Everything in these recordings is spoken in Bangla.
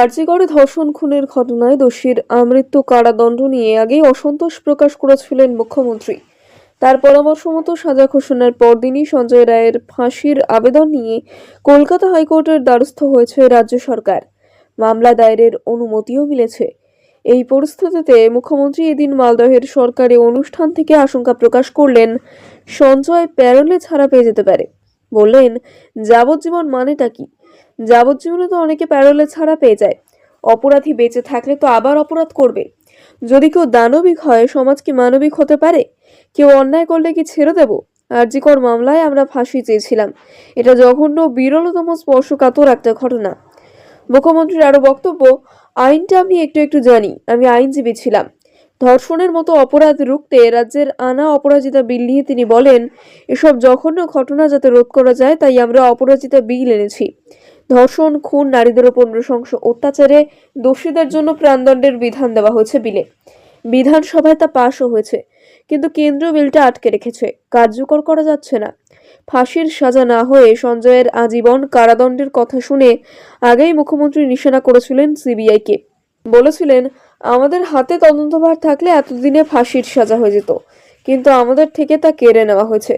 আরজিগড়ে ধর্ষণ খুনের ঘটনায় দোষীর আমৃত্যু কারাদণ্ড নিয়ে আগেই অসন্তোষ প্রকাশ করেছিলেন মুখ্যমন্ত্রী। তার পরামর্শ মতো সাজা ঘোষণার পরদিনই সঞ্জয় রায়ের ফাঁসির আবেদন নিয়ে কলকাতা হাইকোর্টের দ্বারস্থ হয়েছে রাজ্য সরকার। মামলা দায়েরের অনুমতিও মিলেছে। এই পরিস্থিতিতে মুখ্যমন্ত্রী এদিন মালদহের সরকারি অনুষ্ঠান থেকে আশঙ্কা প্রকাশ করলেন, সঞ্জয় প্যারোলে ছাড়া পেয়ে যেতে পারে। বললেন, যাবজ্জীবন মানেটা কি? যাবজ্জীবনে তো অনেকে প্যারোলে ছাড়া পেয়ে যায়। অপরাধী বেঁচে থাকলে তো আবার অপরাধ করবে। যদি কেউ দানবিক হয়, সমাজ কি মানবিক হতে পারে? কেউ অন্যায় করলে কি ছেড়ে দেব? আরজিকর মামলায় আমরা ফাঁসি চেয়েছিলাম। এটা জঘন্য বিরলতম স্পর্শকাতর একটা ঘটনা। মুখ্যমন্ত্রীর আরও বক্তব্য, আইনটা আমি একটু একটু জানি, আমি আইনজীবী ছিলাম। ধর্ষণের মতো অপরাধ রুখতে রাজ্যের আনা অপরাজিতা বিল নিয়ে তিনি বলেন, এসব জঘন্য ঘটনা যাতে রোধ করা যায়, তাই আমরা অপরাজিতা বিল এনেছি। ধর্ষণ, খুন, নারীদের ওপর নৃশংস অত্যাচারে দোষীদের জন্য প্রাণদণ্ডের বিধান দেওয়া হয়েছে বিলে। বিধানসভায় তা পাশও হয়েছে, কিন্তু কেন্দ্রীয় বিলটা আটকে রেখেছে। কার্যকর করা যাচ্ছে না। ফাঁসির সাজা না হয়ে সঞ্জয়ের আজীবন কারাদণ্ডের কথা শুনে আগেই মুখ্যমন্ত্রী নিশানা করেছিলেন সিবিআইকে। বলেছিলেন, আমাদের হাতে তদন্তভার থাকলে এতদিনে ফাঁসির সাজা হয়ে যেত, কিন্তু আমাদের থেকে তা কেড়ে নেওয়া হয়েছে।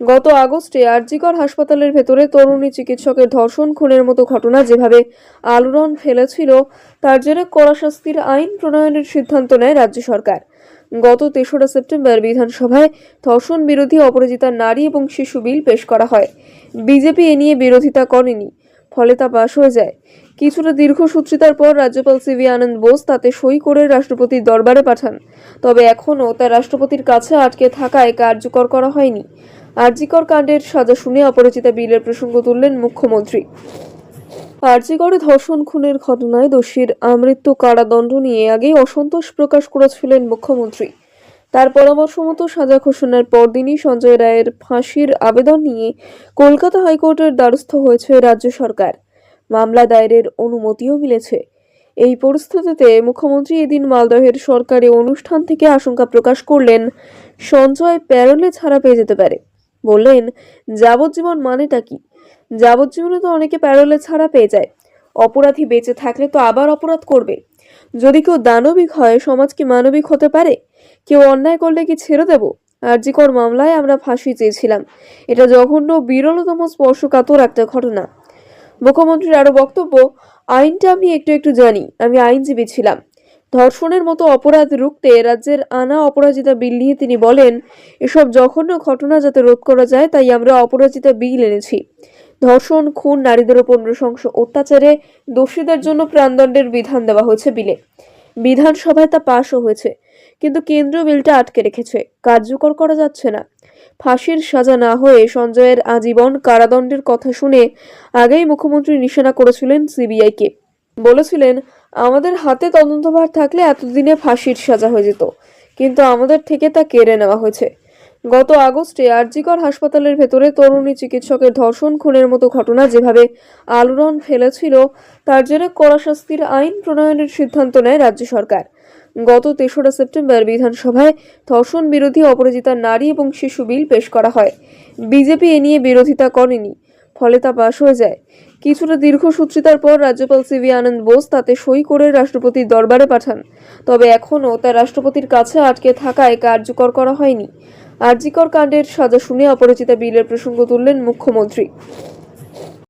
গত আগস্টে আরজিকর হাসপাতালের ভেতরে তরুণী চিকিৎসকের ধর্ষণ, খুনের মতো ঘটনা যেভাবে আলোড়ন ফেলেছিল, তার জেরে কড়া শাস্তির আইন প্রণয়নের সিদ্ধান্ত নেয় রাজ্য সরকার। গত তেসরা সেপ্টেম্বর বিধানসভায় ধর্ষণ বিরোধী অপরাজিতা নারী এবং শিশু বিল পেশ করা হয়। বিজেপি এ নিয়ে বিরোধিতা করেনি, ফলে তা পাশ হয়ে যায়। কিছুটা দীর্ঘসূত্রিতার পর রাজ্যপাল সিভি আনন্দ বোস তাতে সই করে রাষ্ট্রপতির দরবারে পাঠান। তবে এখনও তা রাষ্ট্রপতির কাছে আটকে থাকায় কার্যকর করা হয়নি। আরজিকর কাণ্ডের সাজা শুনে অপরাজিতা বিলের প্রসঙ্গ তুললেন মুখ্যমন্ত্রী। আরজিকরে ধর্ষণ, খুনের ঘটনায় দোষীর আমৃত্যু কারাদণ্ড নিয়ে আগেই অসন্তোষ প্রকাশ করেছিলেন মুখ্যমন্ত্রী। তার পরামর্শ মতো সাজা ঘোষণার পরদিনই সঞ্জয় রায়ের ফাঁসির আবেদন নিয়ে কলকাতা হাইকোর্টের দ্বারস্থ হয়েছে রাজ্য সরকার। মামলা দায়েরের অনুমতিও মিলেছে। এই পরিস্থিতিতে মুখ্যমন্ত্রী এদিন মালদহের সরকারি অনুষ্ঠান থেকে আশঙ্কা প্রকাশ করলেন, সঞ্জয় প্যারোলে ছাড়া পেয়ে যেতে পারে। বললেন, যাবজ্জীবন মানেটা কি? যাবজ্জীবনে তো অনেকে প্যারোলে ছাড়া পেয়ে যায়। অপরাধী বেঁচে থাকলে তো আবার অপরাধ করবে। যদি কেউ দানবিক হয়, সমাজ কি মানবিক হতে পারে? কেউ অন্যায় করলে কি ছেড়ে দেব? আরজিকর মামলায় আমরা ফাঁসি চেয়েছিলাম। এটা জঘন্য বিরলতম স্পর্শকাতর একটা ঘটনা। মুখ্যমন্ত্রীর আরও বক্তব্য, আইনটা আমি একটু একটু জানি। আমি আইনজীবী ছিলাম। ধর্ষণের মতো অপরাধ রুখতে রাজ্যের আনা অপরাজিতা বিল নিয়ে তিনি বলেন, এসব জঘন্য ঘটনা যাতে রোধ করা যায়, তাই আমরা অপরাজিতা বিল এনেছি। ধর্ষণ, খুন, নারীদের ওপর নৃশংস অত্যাচারে দোষীদের জন্য প্রাণদণ্ডের বিধান দেওয়া হয়েছে বিলে। বিধানসভায় তা পাশও হয়েছে, কিন্তু কেন্দ্রীয় বিলটা আটকে রেখেছে। কার্যকর করা যাচ্ছে না। ফাঁসির সাজা না হয়ে সঞ্জয়ের আজীবন কারাদণ্ডের কথা শুনে আগেই মুখ্যমন্ত্রী নিশানা করেছিলেন সিবিআইকে। বলেছিলেন আমাদের হাতে তদন্তভার থাকলে এতদিনে ফাঁসির সাজা হয়ে যেত। কিন্তু আমাদের থেকে তা কেড়ে নেওয়া হয়েছে। গত আগস্টে আরজিকর হাসপাতালের ভেতরে তরুণী চিকিৎসকের ধর্ষণ খুনের মতো ঘটনা যেভাবে আলোড়ন ফেলেছিল, তার জেরে কড়া শাস্তির আইন প্রণয়নের সিদ্ধান্ত নেয় রাজ্য সরকার। গত তেসরা সেপ্টেম্বর বিধানসভায় ধর্ষণ বিরোধী অপরাজিতা নারী এবং শিশু বিল পেশ করা হয়। বিজেপি এ নিয়ে বিরোধিতা করেনি। ফলে তা পাশ হয়ে যায়। কিছুটা দীর্ঘ সূত্রিতার পর রাজ্যপাল সিভি আনন্দ বোস তাতে সই করে রাষ্ট্রপতির দরবারে পাঠান। তবে এখনও তা রাষ্ট্রপতির কাছে আটকে থাকায় কার্যকর করা হয়নি। আরজিকর কাণ্ডের সাজা শুনে অপরাজিতা বিলের প্রসঙ্গ তুললেন মুখ্যমন্ত্রী।